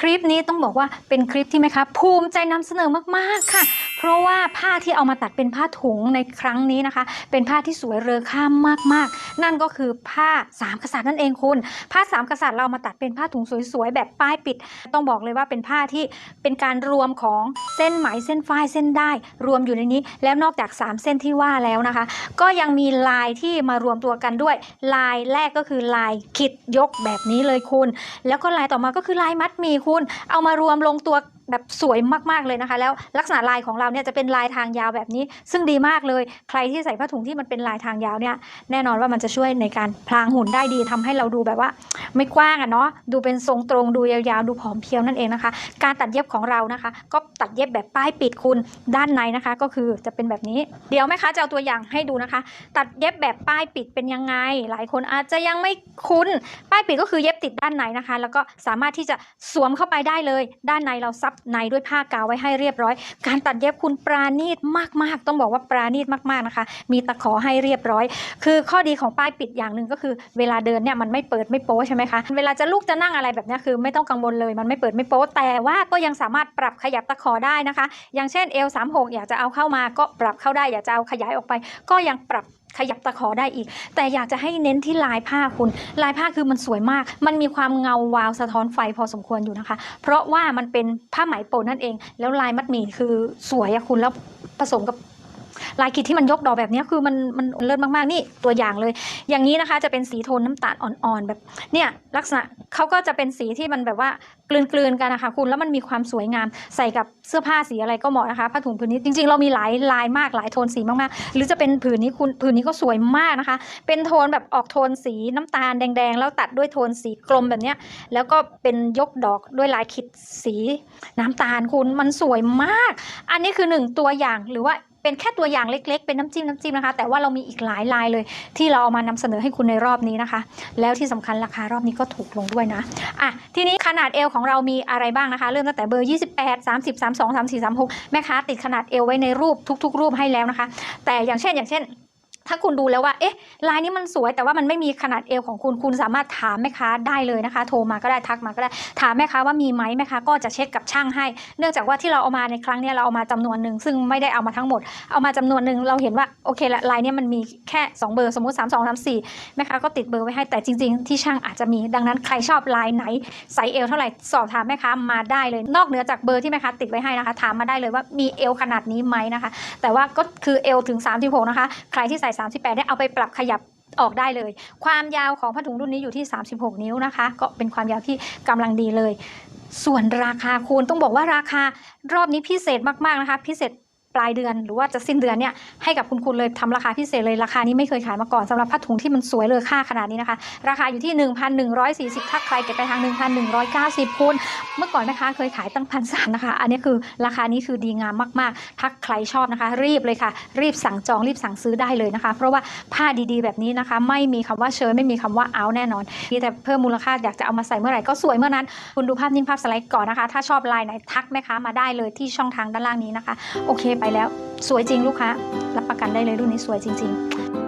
คลิปนี้ต้องบอกว่าเป็นคลิปที่ไหมคะภูมิใจนำเสนอมากๆค่ะ เพราะว่าผ้าที่เอามาตัดเป็นผ้าถุงในครั้งนี้นะคะ เป็นผ้าที่สวยเรือค่ามากๆ นั่นก็คือผ้าสามกษัตริย์นั่นเองคุณ ผ้าสามกษัตริย์เรามาตัดเป็นผ้าถุงสวยๆ แบบป้ายปิด ต้องบอกเลยว่าเป็นผ้าที่เป็นการรวมของเส้นไหมเส้นฝ้ายเส้นได้ รวมอยู่ในนี้ แล้วนอกจาก 3 เส้นที่ว่าแล้วนะคะ ก็ยังมีลายที่มารวมตัวกันด้วย ลายแรกก็คือลายขิดยกแบบนี้เลยคุณ แล้วก็ลายต่อมาก็คือลายมัดมีคุณ เอามารวมลงตัว แบบสวยมากๆเลยนะคะ แล้วลักษณะลายของเราเนี่ยจะเป็นลายทางยาวแบบนี้ ซึ่งดีมากเลย ใครที่ใส่ผ้าถุงที่มันเป็นลายทางยาวเนี่ยแน่นอนว่ามันจะช่วยในการพลางหุ่นได้ดีทำให้เราดูแบบว่า ไม่กว้างอะเนาะดูเป็นทรงตรงดูยาวๆดูผอมเพรียวนั่นเองนะคะ การตัดเย็บของเรานะคะ ก็ตัดเย็บแบบป้ายปิดคุณด้านในนะคะ ก็คือจะเป็นแบบนี้ เดี๋ยวแม่ค้าจะเอาตัวอย่างให้ดูนะคะ ตัดเย็บแบบป้ายปิดเป็นยังไง หลายคนอาจจะยังไม่คุ้น ป้ายปิดก็คือเย็บติดด้านในนะคะ แล้วก็สามารถที่จะสวมเข้าไปได้เลย ด้านในเราซับในด้วยผ้ากาวไว้ให้เรียบร้อย การตัดเย็บคุณปราณีตมาก ๆ ต้องบอกว่าปราณีตมากๆนะคะ มีตะขอให้เรียบร้อย คือข้อดีของป้ายปิดอย่างหนึ่งก็คือ เวลาเดินเนี่ยมันไม่เปิดไม่โป๊ใช่ไหมคะเวลาจะลุกจะนั่งอะไรแบบนี้คือ ไม่ต้องกังวลเลยมันไม่เปิดไม่โป๊แต่ว่าก็ยังสามารถปรับขยับตะขอได้นะคะ อย่างเช่น L36 อยากจะเอาเข้ามาก็ปรับเข้าได้อยากจะเอาขยายออกไป ก็ยังปรับ ขยับตะขอได้อีก แต่อยากจะให้เน้นที่ลายผ้าคุณ ลายผ้าคือมันสวยมาก มันมีความเงาวาวสะท้อนไฟพอสมควรอยู่นะคะ เพราะว่ามันเป็นผ้าไหมโปนนั่นเอง แล้วลายมัดหมี่คือสวยอะคุณแล้วผสมกับ ลายขีดที่มันยกดอกแบบนี้คือมันมันเลิศมากๆนี่ตัวอย่างเลย อย่างนี้นะคะจะเป็นสีโทนน้ำตาลอ่อนๆแบบเนี่ยลักษณะเขาก็จะเป็นสีที่มันแบบว่ากลืนๆกันนะคะคุณแล้วมันมีความสวยงามใส่กับเสื้อผ้าสีอะไรก็เหมาะนะคะผ้าถุงผืนนี้จริงๆ เรามีหลายลายมากหลายโทนสีมากๆ หรือจะเป็นผืนนี้คุณผืนนี้ก็สวยมากนะคะ เป็นโทนแบบออกโทนสีน้ำตาลแดงๆ แล้วตัดด้วยโทนสีกลมแบบเนี้ยแล้วก็เป็นยกดอกด้วยลายขีดสีน้ำตาลคุณมันสวยมาก อันนี้คือหนึ่งตัวอย่างหรือว่า เป็นแค่ตัวอย่างเล็ก ๆ เป็นน้ำจิ้มน้ำจิ้มนะคะ แต่ว่าเรามีอีกหลายลายเลย ที่เราเอามานำเสนอให้คุณในรอบนี้นะคะ แล้วที่สำคัญราคารอบนี้ก็ถูกลงด้วยนะอะทีนี้ขนาดเอวของเรามีอะไรบ้างนะคะ เริ่มตั้งแต่เบอร์ 28 30 32 34 36 แม่ค้าติดขนาดเอวไว้ในรูปทุก ๆ รูปให้แล้วนะคะ แต่อย่างเช่นอย่างเช่น ถ้าคุณดูแล้วว่า เอ๊ะลายนี้มันสวยแต่ว่ามันไม่มีขนาดเอวของคุณ คุณสามารถถามแม่ค้าได้เลยนะคะ โทรมาก็ได้ทักมาก็ได้ ถามแม่ค้าว่ามีไหมแม่ค้าก็จะเช็คกับช่างให้ เนื่องจากว่าที่เราเอามาในครั้งนี้เราเอามาจำนวนหนึ่งซึ่งไม่ได้เอามาทั้งหมด เอามาจำนวนหนึ่งเราเห็นว่าโอเคละลายนี้มันมีแค่ 2 เบอร์สมมติ 3 2 3 4แม่ค้าก็ติดเบอร์ไว้ให้แต่จริง ๆ ที่ช่างอาจจะมีดังนั้นใครชอบลายไหนไซส์เอวเท่าไหร่สอบถามแม่ค้ามาได้เลย นอกเหนือจากเบอร์ที่แม่ค้าติดไว้ให้นะคะถามมาได้เลยว่ามีเอวขนาดนี้ไหมนะคะ แต่ว่าก็คือเอวถึง36นะคะ ใครที่ใส่38ได้เอาไปปรับขยับออกได้เลย ความยาวของผ้าถุงรุ่นนี้อยู่ที่ 36 นิ้วนะคะ ก็เป็นความยาวที่กำลังดีเลย ส่วนราคาคุณต้องบอกว่าราคารอบนี้พิเศษมากๆนะคะ พิเศษปลายเดือนหรือว่าจะสิ้นเดือนเนี่ยให้กับคุณคุณเลยทำราคาพิเศษเลยราคานี้ไม่เคยขายมาก่อนสำหรับผ้าถุงที่มันสวยเลยค่าขนาดนี้นะคะ ราคาอยู่ที่ 1,140 ถ้าใครเก็บไปทาง 1,190คูณ เมื่อก่อนแม่ค้าเคยขายตั้งพันสามนะคะ อันนี้คือราคานี้คือดีงามมากๆ ถ้าใครชอบนะคะ รีบเลยค่ะ รีบสั่งจองรีบสั่งซื้อได้เลยนะคะ เพราะว่าผ้าดีๆแบบนี้นะคะ ไม่มีคำว่าเชิญไม่มีคำว่าเอาแน่นอนมีแต่เพิ่มมูลค่าอยากจะเอามาใส่เมื่อไหร่ก็สวยเมื่อนั้น คุณดูภาพนิ่งภาพสไลด์ก่อนนะคะ ถ้าชอบลายไหนทักแม่ค้ามาได้เลยที่ช่องทางด้านล่างนี้นะคะ โอเคไปแล้ว สวยจริงลูกค้ารับประกันได้เลยรุ่นนี้สวยจริง ๆ